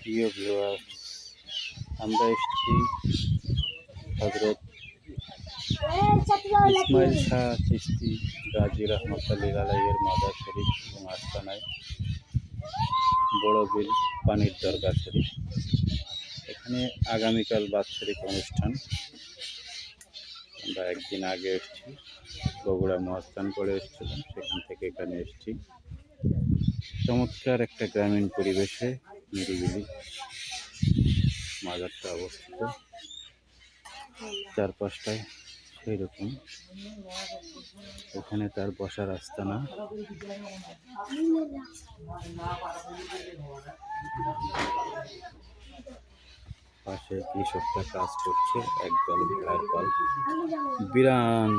প্রিয় ভিউয়ার আমরা এসেছি হজরত ইসমাইল শাহ চিস্তি গাজী রহমত আলী আলাইয়ের মাদার শরীফ এবং আস্তানায় বড় বিল পানির দরগা শরীফ। এখানে আগামীকাল বাৎসরিক অনুষ্ঠান। আমরা একদিন আগে এসেছি, বগুড়া মহাস্থান করে এসেছিলাম, সেখান থেকে এখানে এসেছি। চমৎকার একটা গ্রামীণ পরিবেশে নিরিবিলি মাজারটা অবস্থিত। চারপাশটায় সেই রকম এখানে তার বসার আস্তানা পাশে কৃষকরা কাজ করছে, একদল ভেড়ার বিরান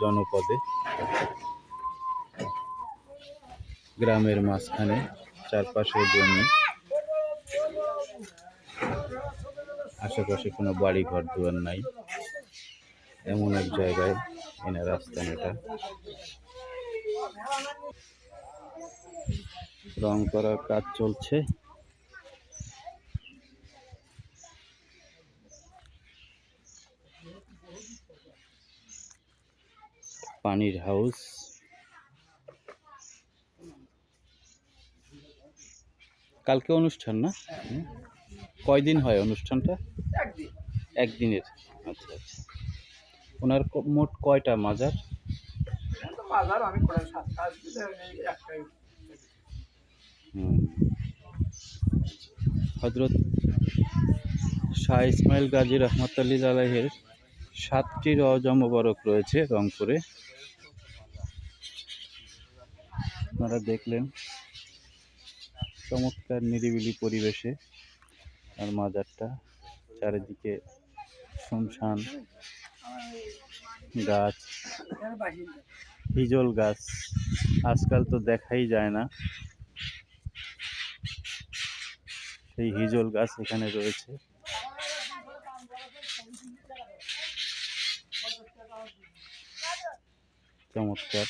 জনপদে। গ্রামের মাঝখানে চারপাশে জমি। আশেপাশে কোনো বাড়ি ঘর দুয়ার নাই। এমন এক জায়গায় এনার আস্তানাটা রং করার কাজ চলছে। পানির হাউস। কালকে অনুষ্ঠান না। কয়দিন হয় অনুষ্ঠানটা? একদিনের। আচ্ছা আচ্ছা। ওনার মোট কয়টা মাজার? হজরত শাহ ইসমাইল গাজী রহমত আলী আলাহের সাতটি রজ মোবারক রয়েছে রংপুরে। আপনারা দেখলেন। চমৎকার নিরিবিলি পরিবেশে আর মাজারটা, চারিদিকে শুনশান, গাছ, হিজল গাছ। আজকাল তো দেখাই যায় না। সেই হিজল গাছ এখানে রয়েছে। চমৎকার।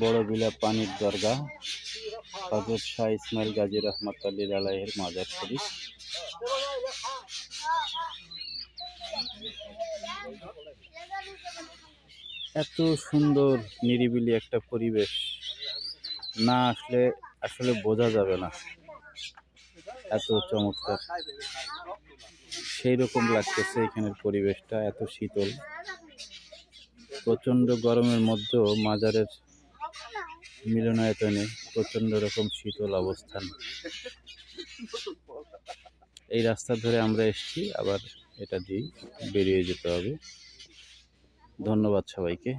বড় বিলা পানির দরগা হজরত শাহ ইসমাইল গাজী রহমত আলী আলাইয়ের মাজার শরীফ। এত সুন্দর, নিরিবিলি একটা পরিবেশ। না আসলে আসলে বোঝা যাবে না। এত চমৎকার। সেই রকম লাগতেছে এখানের পরিবেশটা, এত শীতল। প্রচণ্ড গরমের মধ্যেও মাজারের মিলনায়তনে প্রচণ্ড রকম শীতল অবস্থান। এই রাস্তা ধরে আমরা এসেছি, আবার এটা দিয়ে বেরিয়ে যেতে হবে। ধন্যবাদ সবাইকে।